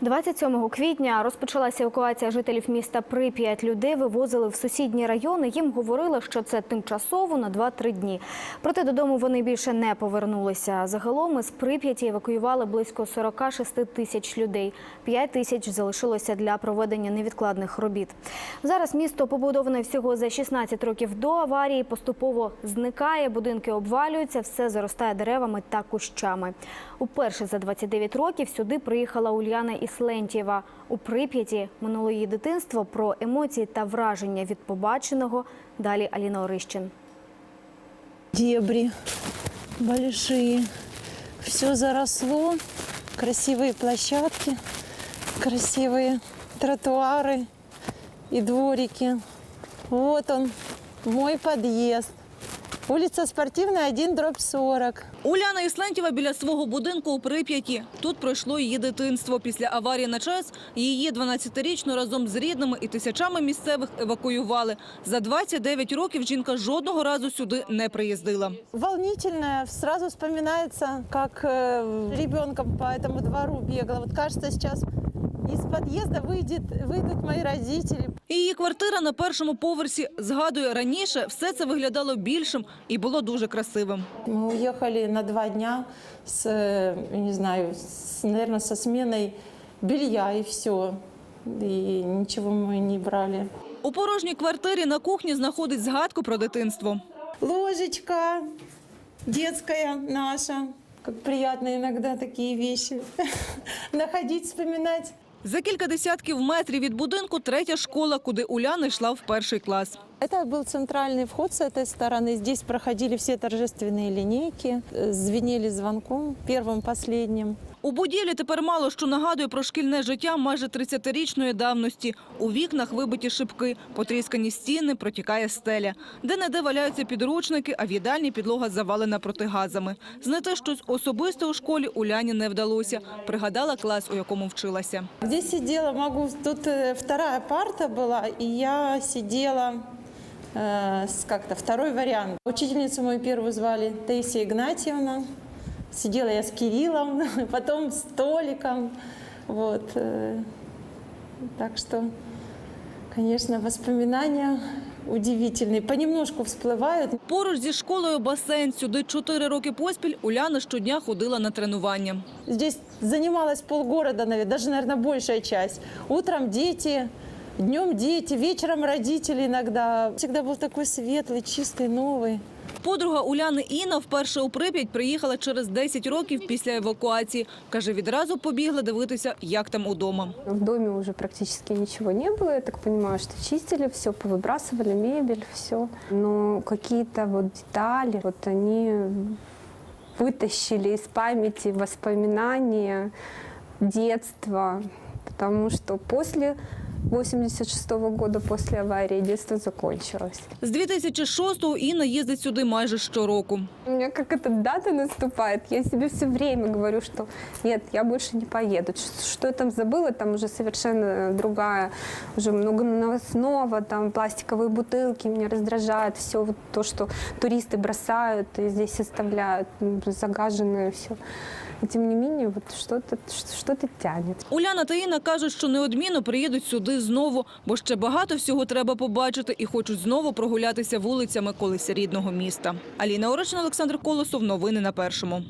27 квітня розпочалася евакуація жителів міста Прип'ять. Людей вивозили в сусідні райони. Їм говорили, що це тимчасово на 2-3 дні. Проте додому вони більше не повернулися. Загалом із Прип'яті евакуювали близько 46 тисяч людей. 5 тисяч залишилося для проведення невідкладних робіт. Зараз місто побудоване всього за 16 років до аварії. Поступово зникає, будинки обвалюються, все заростає деревами та кущами. Уперше за 29 років сюди приїхала Ульяна Іслентєва. У Прип'яті минуло її дитинство про емоції та враження від побаченого. Далі Аліна Орищин. Дебри большие. Все заросло. Красивые площадки, красивые тротуары и дворики. Вот он, мой подъезд. Улица Спортивная, 1, дробь 40. Уляна Іслентєва біля свого будинку у Прип'яті. Тут пройшло її дитинство. Після аварії на ЧАЕС її 12-річну разом з рідними і тисячами місцевих евакуювали. За 29 років жінка жодного разу сюди не приїздила. Волнительная, сразу вспоминается, как э, по этому двору бегала. Вот кажется, сейчас из подъезда выйдет, выйдут мои родители, Її квартира на першому поверсі. Згадує, раніше все це виглядало більшим і було дуже красивим. Мы уехали на два дня с, э, не знаю, с, наверное, со сменой белья и все. И ничего мы не брали. У порожній квартирі на кухні знаходить згадку про дитинство. Ложечка детская наша. Как приятно иногда такие вещи находить, вспоминать. За кілька десятків метрів від будинку третя школа, куди Уляна йшла в перший клас. Это был центральный вход с этой стороны. Здесь проходили все торжественные линейки, э, звенели звонком, первым, последним. У будівлі тепер мало що нагадує про шкільне життя майже 30-річної давності. У вікнах вибиті шибки, потріскані стіни, протікає стеля. Де-не-де валяються підручники, а в їдальні підлога завалена протигазами. Знайти щось особисте у школі Уляні не вдалося. Пригадала клас, у якому вчилася. Здесь сидела, могу, тут э, вторая парта была, и я сидела э, с как-то второй вариант. Учительницу мою первую звали Таисия Игнатьевна. Сидела я с Кириллом, потом с Толиком. Вот. э, Так что, конечно, воспоминания удивительные. Понемножку всплывают. Поруч зі школою басейн. Сюди чотири роки поспіль Уляна щодня ходила на тренування. Здесь занималась полгорода, наверное, даже, наверное, большая часть. Утром дети, днем дети, вечером родители иногда. Всегда был такой светлый, чистый, новый. Подруга Уляни Інна вперше у Прип'ять приїхала через 10 років після евакуації. Каже, відразу побігла дивитися, як там удома. В доме уже практически ничего не было. Я так понимаю, что чистили все, повыбрасывали мебель, все. Но какие-то вот детали, вот они вытащили из памяти воспоминания детства, потому что после 86 года, после аварии, детство закончилось. З 2006-го Інна їздить сюди майже щороку. У меня как эта дата наступает, я себе все время говорю, что нет, я больше не поеду. Ш- Что я там забыла, там уже совершенно другая, уже много новостного, там пластиковые бутылки меня раздражает, все вот то, что туристы бросают и здесь оставляют, м, загаженное все. И тем не менее, вот что-то ш- что-то тянет. Уляна та Інна кажуть, що неодмінно приїдуть сюди знову, бо ще багато всього треба побачити і хочуть знову прогулятися вулицями колись рідного міста. Аліна Орочина, Олександр Колосов. Новини на першому.